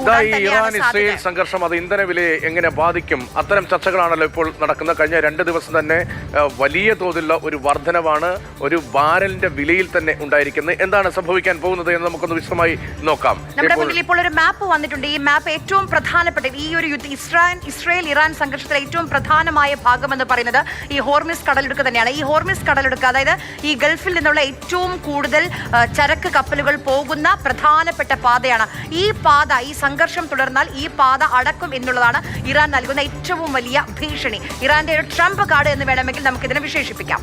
ഈ Iran Israel സംഘർഷം അത് ഇന്ധന വിലയെ എങ്ങനെ ബാധിക്കും? അത്തരം ചർച്ചകളാണല്ലോ ഇപ്പോൾ നടക്കുന്നത്. കഴിഞ്ഞ രണ്ട് ദിവസം തന്നെ വലിയ തോതിലുള്ള ഒരു വർധനവാണ് ഒരു ബാരലിന്റെ വിലയിൽ തന്നെ ഉണ്ടായിരിക്കുന്നത്. എന്താണ് സംഭവിക്കാൻ പോകുന്നത് എന്ന് നമുക്കൊന്ന് വിശദമായി നോക്കാം. നമ്മുടെ മുന്നിൽ ഇപ്പോൾ ഒരു മാപ്പ് വന്നിട്ടുണ്ട്. ഈ മാപ്പ് ഏറ്റവും പ്രധാനപ്പെട്ട ഈ ഒരു യുദ്ധ ഇസ്രായേൽ ഇസ്രായേൽ ഇറാൻ സംഘർഷത്തിലെ ഏറ്റവും പ്രധാനമായ ഭാഗം എന്ന് പറയുന്നത് ഈ ഹോർമിസ് കടലിടുക്ക് തന്നെയാണ്. ഈ ഹോർമിസ് കടലിടുക്ക് അതായത് ഈ ഗൾഫിൽ നിന്നുള്ള ഏറ്റവും കൂടുതൽ ചരക്ക് കപ്പലുകൾ പോകുന്ന പ്രധാനപ്പെട്ട പാതയാണ്. ഈ പാത ഈ സംഘർഷം തുടർന്നാൽ ഈ പാത അടക്കും എന്നുള്ളതാണ് ഇറാൻ നൽകുന്ന ഏറ്റവും വലിയ ഭീഷണി. ഇറാന്റെ ഒരു ട്രംപ് കാർഡ് എന്ന് വേണമെങ്കിൽ നമുക്കിതിനെ വിശേഷിപ്പിക്കാം.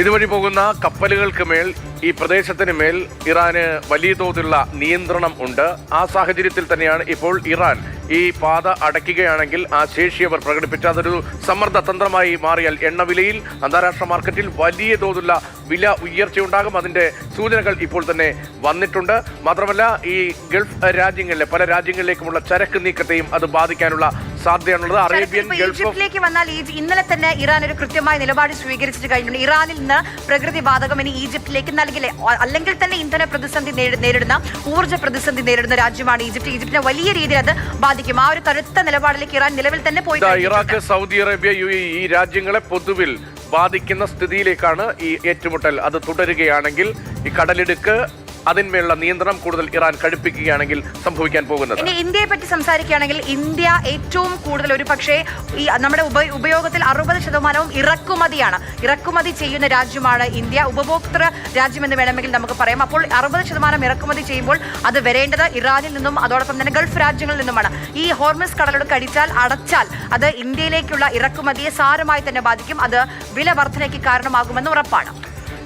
ഇതുവഴി പോകുന്ന കപ്പലുകൾക്ക് മേൽ ഈ പ്രദേശത്തിന് മേൽ ഇറാന് വലിയ തോതിലുള്ള നിയന്ത്രണം ഉണ്ട്. ആ സാഹചര്യത്തിൽ തന്നെയാണ് ഇപ്പോൾ ഇറാൻ ഈ പാത അടയ്ക്കുകയാണെങ്കിൽ ആ ശേഷി അവർ പ്രകടിപ്പിച്ച അതൊരു സമ്മർദ്ദ തന്ത്രമായി മാറിയാൽ എണ്ണവിലയിൽ അന്താരാഷ്ട്ര മാർക്കറ്റിൽ വലിയ തോതിലുള്ള വില ഉയർച്ചയുണ്ടാകും. അതിന്റെ സൂചനകൾ ഇപ്പോൾ തന്നെ വന്നിട്ടുണ്ട്. മാത്രമല്ല ഈ ഗൾഫ് രാജ്യങ്ങളിലെ പല രാജ്യങ്ങളിലേക്കുമുള്ള ചരക്ക് നീക്കത്തെയും അത് ബാധിക്കാനുള്ള സാധ്യതയാണുള്ളത്. അറേബ്യൻ ഗൾഫിലേക്ക് ഈജിപ്തിലേക്ക് വന്നാൽ ഇന്നലെ തന്നെ ഇറാൻ ഒരു കൃത്യമായ നിലപാട് സ്വീകരിച്ചിട്ട് കഴിഞ്ഞിട്ടുണ്ട്. ഇറാനിൽ നിന്ന് പ്രകൃതി വാതകം ഇനി ഈജിപ്തിലേക്ക് നൽകില്ലേ? അല്ലെങ്കിൽ തന്നെ ഇന്ധന പ്രതിസന്ധി നേരിടുന്ന ഊർജ പ്രതിസന്ധി നേരിടുന്ന രാജ്യമാണ് ഈജിപ്ത്. ഈജിപ്തിനെ വലിയ രീതിയിൽ അത് ബാധിക്കും. ആ ഒരു കരുത്ത നിലപാടിലേക്ക് ഇറാൻ നിലവിൽ തന്നെ പോയി ഇറാഖ് സൗദി അറേബ്യ യു ഈ രാജ്യങ്ങളെ പൊതുവിൽ ബാധിക്കുന്ന സ്ഥിതിയിലേക്കാണ് ഈ ഏറ്റുമുട്ടൽ. അത് തുടരുകയാണെങ്കിൽ ഈ കടലിടുക്ക് അതിന്മേലുള്ള നിയന്ത്രണം കൂടുതൽ ഇറാൻ കടുപ്പിക്കുകയാണെങ്കിൽ സംഭവിക്കാൻ പോകുന്നത്. ഇനി ഇന്ത്യയെ പറ്റി സംസാരിക്കുകയാണെങ്കിൽ ഇന്ത്യ ഏറ്റവും കൂടുതൽ ഒരു പക്ഷേ ഈ നമ്മുടെ ഉപ ഉപയോഗത്തിൽ അറുപത് ശതമാനവും ഇറക്കുമതിയാണ്. ഇറക്കുമതി ചെയ്യുന്ന രാജ്യമാണ് ഇന്ത്യ. ഉപഭോക്തൃ രാജ്യമെന്ന് വേണമെങ്കിൽ നമുക്ക് പറയാം. അപ്പോൾ അറുപത് ശതമാനം ഇറക്കുമതി ചെയ്യുമ്പോൾ അത് വരേണ്ടത് ഇറാനിൽ നിന്നും അതോടൊപ്പം തന്നെ ഗൾഫ് രാജ്യങ്ങളിൽ നിന്നുമാണ്. ഈ ഹോർമസ് കടലോട് കടിച്ചാൽ അടച്ചാൽ അത് ഇന്ത്യയിലേക്കുള്ള ഇറക്കുമതിയെ സാരമായി തന്നെ ബാധിക്കും. അത് വില വർധനയ്ക്ക് കാരണമാകുമെന്ന് ഉറപ്പാണ്.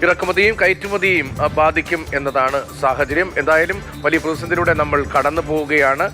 ഇറക്കുമതിയും കയറ്റുമതിയും ബാധിക്കും എന്നതാണ് സാഹചര്യം. എന്തായാലും വലിയ പ്രതിസന്ധിയിലൂടെ നമ്മൾ കടന്നു പോവുകയാണ്